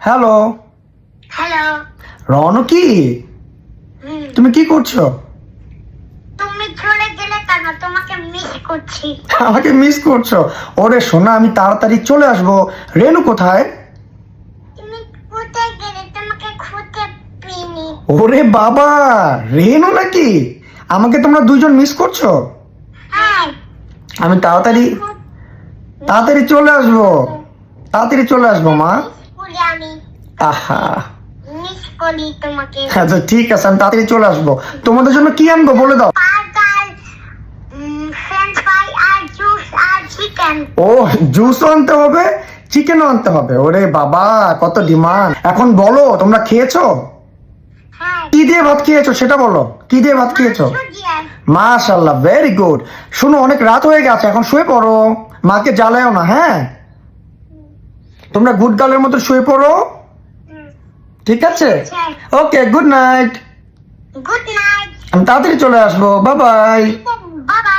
Hello hello Ronki? তুমি কি করছ? তুমি চলে গেলে কেন? তোমাকে মিস করছি। আমাকে মিস করছ? ওরে সোনা আমি তাড়াতাড়ি চলে আসব। রেনু কোথায়? তুমি কোথায় গেলে? তোমাকে খুঁজে পেনি ওরে বাবা রেনু নাকি? আমাকে তোমরা দুইজন মিস করছ? হ্যাঁ। আমি তাড়াতাড়ি তাড়াতাড়ি চলে আসব। তাড়াতাড়ি চলে আসব মা। মিস করি আমি আহা। মিস করি তোমাকে। আচ্ছা ঠিক আছে আমি তাড়াতাড়ি চলে আসব। তোমাদের জন্য কি আনব বলে দাও। জুস ও জুসও আনতে হবে চিকেনও আনতে হবে। ওরে বাবা কত ডিমান্ড এখন বলো তোমরা খেয়েছো? হ্যাঁ। কি দিয়ে ভাত খেয়েছো সেটা বলো। কি দিয়ে ভাত খেয়েছো? মাশাল্লাহ ভেরি গুড শুনো অনেক রাত হয়ে গেছে এখন শুয়ে পড়ো। মাকে জ্বালায়ও না হ্যাঁ? তোমরা গুড গার্লের মতো শুয়ে পড়ো। ঠিক আছে? Okay good night good night আমি তাড়াতাড়ি চলে আসব। বাবাই বাই বাবা